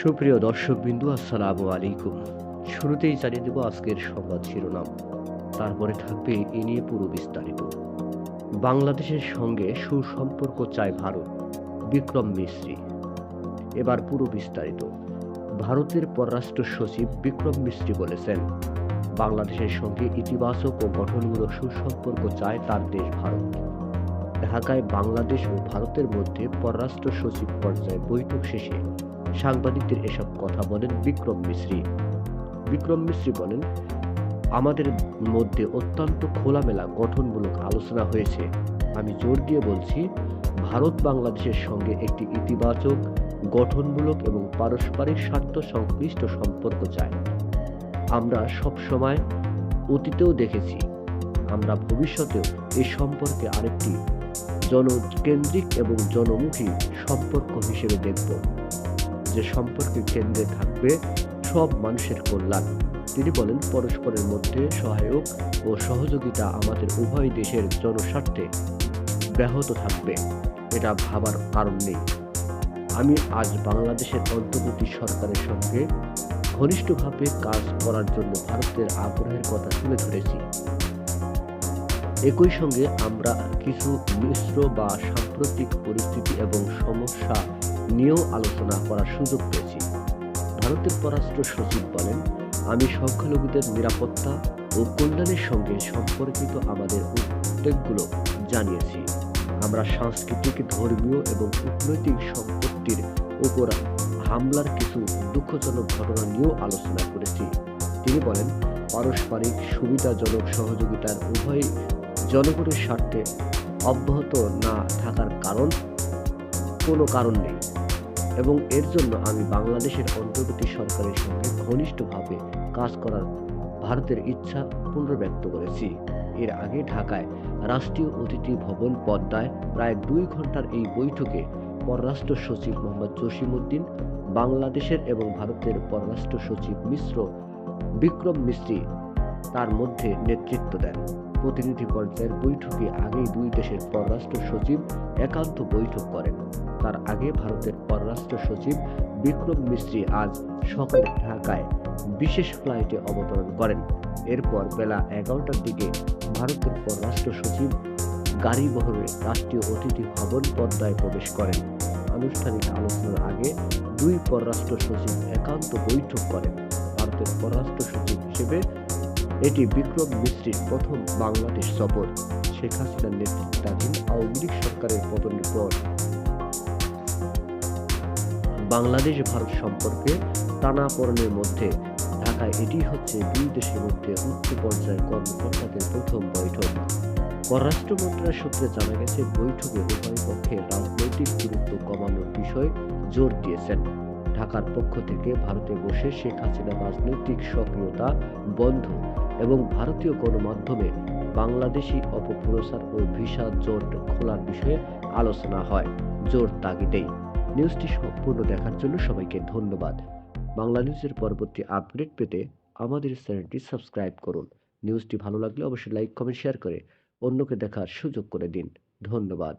সুপ্রিয় দর্শক বিন্দু আসসালামু আলাইকুম। শুরুতেই জানিয়ে দেব আজকের সংবাদ শিরোনাম। তারপরে থাকবে এ নিয়ে পুরো বিস্তারিত। বাংলাদেশের সঙ্গে সুসম্পর্ক চায় ভারত, বিক্রম মিশ্রি এবার পুরো বিস্তারিত। ভারতের পররাষ্ট্র সচিব বিক্রম মিশ্রি বলেছেন, বাংলাদেশের সঙ্গে ইতিবাচক ও গঠনমূলক সুসম্পর্ক চায় তার দেশ ভারত। ঢাকায় বাংলাদেশ ও ভারতের মধ্যে পররাষ্ট্র সচিব পর্যায়ে বৈঠক শেষে সাংবাদিকদের এসব কথা বলেন বিক্রম মিশ্রি। বিক্রম মিশ্রি বলেন, আমাদের মধ্যে অত্যন্ত খোলামেলা গঠনমূলক আলোচনা হয়েছে। আমি জোর দিয়ে বলছি, ভারত বাংলাদেশের সঙ্গে একটি ইতিবাচক, গঠনমূলক এবং পারস্পরিক স্বার্থ সংশ্লিষ্ট সম্পর্ক চাই। আমরা সব সময় অতীতেও দেখেছি, আমরা ভবিষ্যতেও এই সম্পর্কে আরেকটি জনকেন্দ্রিক এবং জনমুখী সম্পর্ক হিসেবে দেখব। যে সম্পর্কের কেন্দ্রে থাকবে সব মানুষের কল্যাণ। তিনি বলেন, পরস্পরের মধ্যে সহায়ক ও সহযোগিতা আমাদের উভয় দেশের জনস্বার্থে ব্যাহত থাকবে। এটা ভাবার কারণ নেই। আমি আজ বাংলাদেশের অন্তর্বর্তী সরকারের সঙ্গে ঘনিষ্ঠভাবে কাজ করার জন্য ভারতের আগ্রহের কথা তুলে ধরেছি। একই সঙ্গে আমরা কিছু মিশ্র বা সাম্প্রতিক পরিস্থিতি এবং সমস্যা নিয়েও আলোচনা করার সুযোগ পেয়েছি। ভারতের পররাষ্ট্র সচিব বলেন, আমি সংখ্যালঘুদের নিরাপত্তা ও কল্যাণের সঙ্গে সম্পর্কিত আমাদের উদ্বেগগুলো জানিয়েছি। আমরা সাংস্কৃতিক, ধর্মীয় এবং কূটনৈতিক সম্পত্তির উপর হামলার কিছু দুঃখজনক ঘটনা নিয়েও আলোচনা করেছি। তিনি বলেন, পারস্পরিক সুবিধাজনক সহযোগিতার উভয় জনগণের স্বার্থে অব্যাহত না থাকার কারণ কোনো কারণ নেই। এবং এর জন্য আমি বাংলাদেশের অন্তর্বর্তী সরকারের সঙ্গে ঘনিষ্ঠভাবে কাজ করার ভারতের ইচ্ছা পুনর্ব্যক্ত করেছি। এর আগে ঢাকায় রাষ্ট্রীয় অতিথি ভবন পদ্মায় প্রায় দুই ঘণ্টার এই বৈঠকে পররাষ্ট্র সচিব মোহাম্মদ জসিমউদ্দিন বাংলাদেশের এবং ভারতের পররাষ্ট্র সচিব মিশ্র বিক্রম মিস্ত্রি তার মধ্যে নেতৃত্ব দেন। প্রতিনিধি পর্যায়ের বৈঠকে আগেই দুই দেশের পররাষ্ট্র সচিব একান্ত বৈঠক করেন। তার আগে ভারতের পররাষ্ট্র সচিব বিক্রম মিস্ত্রি আজ সকালে ঢাকায় বিশেষ ফ্লাইটে অবতরণ করেন। এরপর বেলা এগারোটার দিকে ভারতের পররাষ্ট্র সচিব গাড়ি বহরে রাষ্ট্রীয় অতিথি ভবন পদ্মায় প্রবেশ করেন। আনুষ্ঠানিক আলোচনার আগে দুই পররাষ্ট্র সচিব একান্ত বৈঠক করেন। ভারতের পররাষ্ট্র সচিব হিসেবে এটি বিক্রম মিশ্রির প্রথম বাংলাদেশ সফর। শেখ হাসিনার নেতৃত্বাধীন আওয়ামী লীগ সরকারের পতনের পর। বাংলাদেশ ভারত সম্পর্কে টানাপোড়েনের মধ্যে ঢাকায় এটি হচ্ছে দুই দেশের মধ্যে উচ্চ পর্যায়ের কর্মকর্তাদের প্রথম বৈঠক। পররাষ্ট্র মন্ত্রণালয় সূত্রে জানা গেছে, বৈঠকে উভয় পক্ষে রাজনৈতিক দূরত্ব কমানোর বিষয়ে জোর দিয়েছেন। ঢাকার পক্ষ থেকে ভারতে বসে শেখ হাসিনা রাজনৈতিক সক্রিয়তা বন্ধ এবং ভারতীয় গণমাধ্যমে বাংলাদেশি অপপ্রচার ও ভিসা জোট খোলার বিষয়ে আলোচনা হয়। জোর তাগিদেই। নিউজটি সম্পূর্ণ দেখার জন্য সবাইকে ধন্যবাদ। বাংলা নিউজের পরবর্তী আপডেট পেতে আমাদের চ্যানেলটি সাবস্ক্রাইব করুন। নিউজটি ভালো লাগলে অবশ্যই লাইক, কমেন্ট, শেয়ার করে অন্যকে দেখার সুযোগ করে দিন। ধন্যবাদ।